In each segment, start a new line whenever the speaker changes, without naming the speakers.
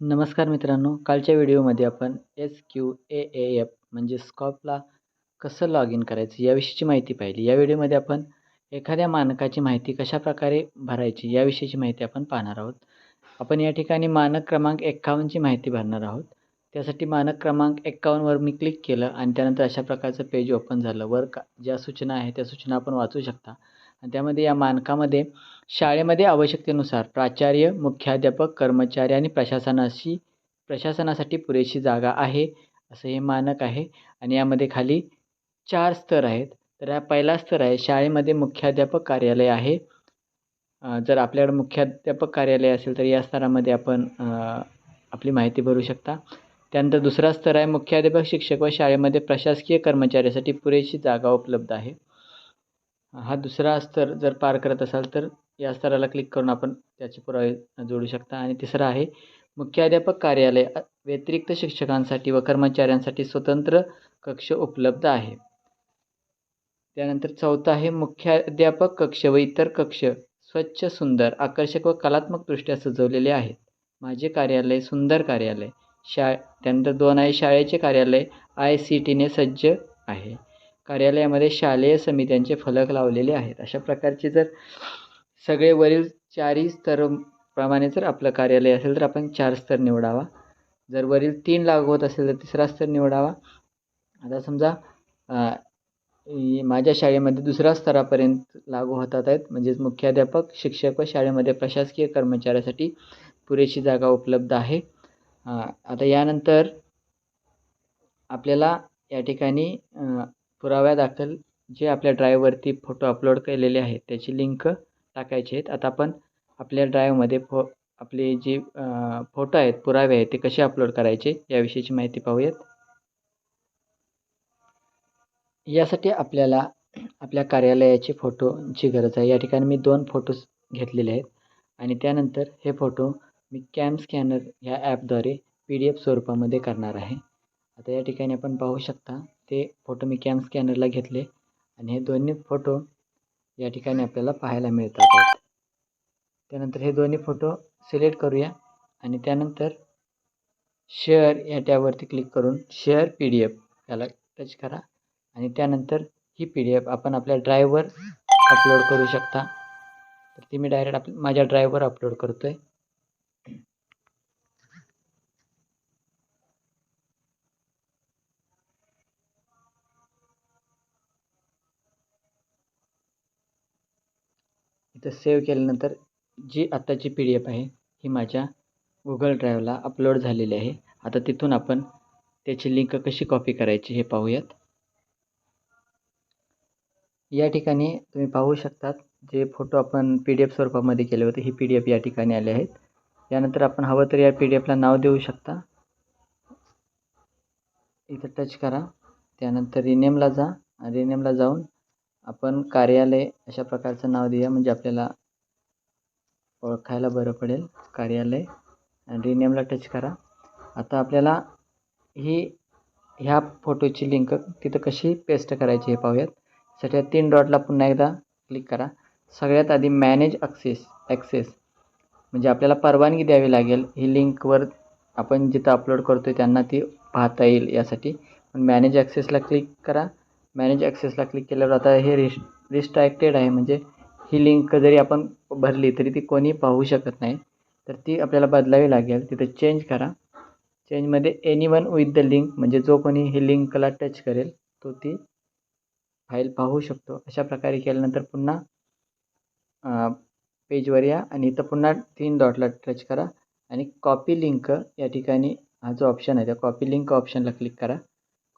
नमस्कार मित्रांनो कालच्या व्हिडिओमध्ये आपण S Q A A F म्हणजे स्कॉपला कसं लॉग इन करायचं याविषयीची माहिती पाहिली. या व्हिडिओमध्ये आपण एखाद्या मानकाची माहिती कशाप्रकारे भरायची याविषयीची माहिती आपण पाहणार आहोत. आपण या ठिकाणी मानक क्रमांक एक्कावन्नची माहिती भरणार आहोत. त्यासाठी मानक क्रमांक एक्कावन्नवर मी क्लिक केलं आणि त्यानंतर अशा प्रकारचं पेज ओपन झालं. वर का ज्या सूचना आहे त्या सूचना आपण वाचू शकता. आणि त्यामध्ये या मानकामध्ये शाळेमध्ये आवश्यकतेनुसार प्राचार्य मुख्याध्यापक कर्मचारी आणि प्रशासनाशी प्रशासनासाठी पुरेशी जागा आहे असं हे मानक आहे. आणि यामध्ये खाली चार स्तर आहेत. तर हा पहिला स्तर आहे शाळेमध्ये मुख्याध्यापक कार्यालय आहे. जर आपल्याकडे मुख्याध्यापक कार्यालय असेल तर या स्तरामध्ये आपण आपली माहिती भरू शकता. त्यानंतर दुसरा स्तर आहे मुख्याध्यापक शिक्षक व शाळेमध्ये प्रशासकीय कर्मचाऱ्यासाठी पुरेशी जागा उपलब्ध आहे. हा दुसरा स्तर जर पार करत असाल तर या स्तराला क्लिक करून आपण त्याचे पुरावे जोडू शकता. आणि तिसरा आहे मुख्याध्यापक कार्यालय व्यतिरिक्त शिक्षकांसाठी व कर्मचाऱ्यांसाठी स्वतंत्र कक्ष उपलब्ध आहे. त्यानंतर चौथा आहे मुख्याध्यापक कक्ष व इतर कक्ष स्वच्छ सुंदर आकर्षक व कलात्मकदृष्ट्या सजवलेले आहेत. माझे कार्यालय सुंदर कार्यालय शा त्यानंतर दोन आहे शाळेचे कार्यालय आय सी टीने सज्ज आहे. कार्यालयामध्ये शालेय समित्यांचे फलक लावलेले आहेत. अशा प्रकारचे जर सगळे वरील चारही प्रमाणे जर आपलं कार्यालय असेल तर आपण चार स्तर निवडावा. जर वरील तीन लागू होत असेल तर तिसरा स्तर निवडावा. आता समजा माझ्या शाळेमध्ये दुसऱ्या स्तरापर्यंत लागू होतात आहेत. म्हणजेच मुख्याध्यापक शिक्षक व शाळेमध्ये प्रशासकीय कर्मचाऱ्यासाठी पुरेशी जागा उपलब्ध आहे. आता यानंतर आपल्याला या ठिकाणी पुराव्यादाखल जे आपल्या ड्राईव्हवरती फोटो अपलोड केलेले आहेत त्याची लिंक टाकायचे आहेत. आता आपण आपल्या ड्राईव्हमध्ये फो आपले जे फोटो आहेत पुरावे आहेत ते कसे अपलोड करायचे याविषयीची माहिती पाहूयात. यासाठी आपल्याला आपल्या कार्यालयाचे फोटोची गरज आहे. या ठिकाणी मी दोन फोटोज घेतलेले आहेत. आणि त्यानंतर हे फोटो मी कॅम स्कॅनर ह्या ॲपद्वारे पी डी एफ स्वरूपामध्ये करणार आहे. आता या ठिकाणी आपण पाहू शकता ते फोटो मी कॅम स्कॅनरला घेतले. आणि हे दोन्ही फोटो या ठिकाणी आपल्याला पाहायला मिळतात. आहेत त्यानंतर हे दोन्ही फोटो सिलेक्ट करूया. आणि त्यानंतर शेअर या टॅबवरती क्लिक करून शेअर पी डी एफ याला टच करा. आणि त्यानंतर ही पी डी एफ आपण आपल्या ड्रायव्हवर अपलोड करू शकता. तर ती मी डायरेक्ट आप माझ्या ड्रायव्हवर अपलोड करतो आहे इथं सेव्ह केल्यानंतर जी आत्ताची पी डी एफ आहे ही माझ्या गुगल ड्राईव्हला अपलोड झालेली आहे. आता तिथून आपण त्याची लिंक कशी कॉपी करायची हे पाहूयात. या ठिकाणी तुम्ही पाहू शकतात जे फोटो आपण पी डी एफ स्वरूपामध्ये केले होते ही पी डी एफ या ठिकाणी आले आहेत. यानंतर आपण हवं तर या पी डी एफला नाव देऊ शकता. इथं टच करा. त्यानंतर रिनेमला जा रिनेमला जाऊन आपण कार्यालय अशा प्रकारचं नाव देऊया म्हणजे आपल्याला ओळखायला बरं पडेल. कार्यालय आणि रिनेमला टच करा. आता आपल्याला ही ह्या फोटोची लिंक तिथं कशी पेस्ट करायची हे पाहूयात. सध्या तीन डॉटला पुन्हा एकदा क्लिक करा. सगळ्यात आधी मॅनेज ॲक्सेस ॲक्सेस म्हणजे आपल्याला परवानगी द्यावी लागेल. ही लिंकवर आपण जिथं अपलोड करतो आहे त्यांना ती पाहता येईल यासाठी. पण मॅनेज ॲक्सेसला क्लिक करा. मॅनेज ॲक्सेसला क्लिक केल्यावर आता हे रिस् रिस्ट्रॅक्टेड आहे. म्हणजे ही लिंक जरी आपण भरली तरी ती कोणी पाहू शकत नाही. तर ती आपल्याला बदलावी लागेल. तिथं चेंज करा. चेंजमध्ये any one with the link म्हणजे जो कोणी ही लिंकला टच करेल तो ती फाईल पाहू शकतो. अशा प्रकारे केल्यानंतर पुन्हा पेजवर या आणि इथं पुन्हा तीन डॉटला टच करा. आणि कॉपी लिंक या ठिकाणी हा जो ऑप्शन आहे त्या कॉपी लिंक ऑप्शनला क्लिक करा.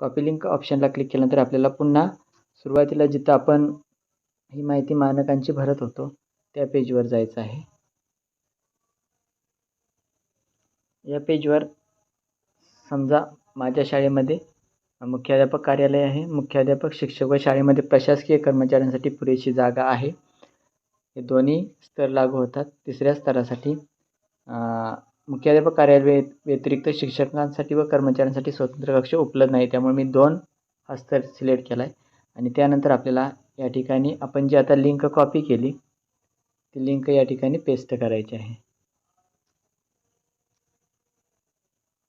कॉपी लिंक ऑप्शनला क्लिक केल्यानंतर आपल्याला पुन्हा सुरुवातीला जिथं आपण ही माहिती मानकांची भरत होतो त्या पेजवर जायचं आहे. या पेजवर समजा माझ्या शाळेमध्ये मुख्याध्यापक कार्यालय आहे. मुख्याध्यापक शिक्षक व शाळेमध्ये प्रशासकीय कर्मचाऱ्यांसाठी पुरेशी जागा आहे. हे दोन्ही स्तर लागू होतात. तिसऱ्या स्तरासाठी मुख्याध्यापक कार्यालय व्यतिरिक्त शिक्षकांसाठी व कर्मचाऱ्यांसाठी स्वतंत्र कक्ष उपलब्ध नाही त्यामुळे मी दोन हस्तर सिलेक्ट केला आहे आणि त्यानंतर आपल्याला या ठिकाणी आपण जी आता लिंक कॉपी केली ती लिंक या ठिकाणी पेस्ट करायची आहे.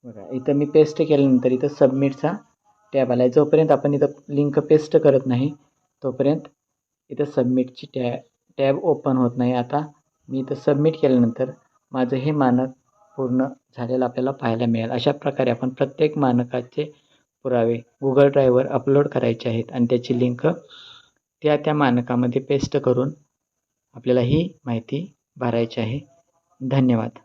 बघा इथं मी पेस्ट केल्यानंतर इथं सबमिटचा टॅब आला आहे जोपर्यंत आपण इथं लिंक पेस्ट करत नाही तोपर्यंत इथं सबमिटची टॅ टॅब ओपन होत नाही. आता मी इथं सबमिट केल्यानंतर माझं हे मानक पूर्ण झालेला आपल्याला पाहायला मिळेल. अशा प्रकारे आपण प्रत्येक मानकाचे पुरावे गुगल ड्राईव्हवर अपलोड करायचे आहेत आणि त्याची लिंक त्या त्या मानकामध्ये पेस्ट करून आपल्याला ही माहिती भरायची आहे. धन्यवाद.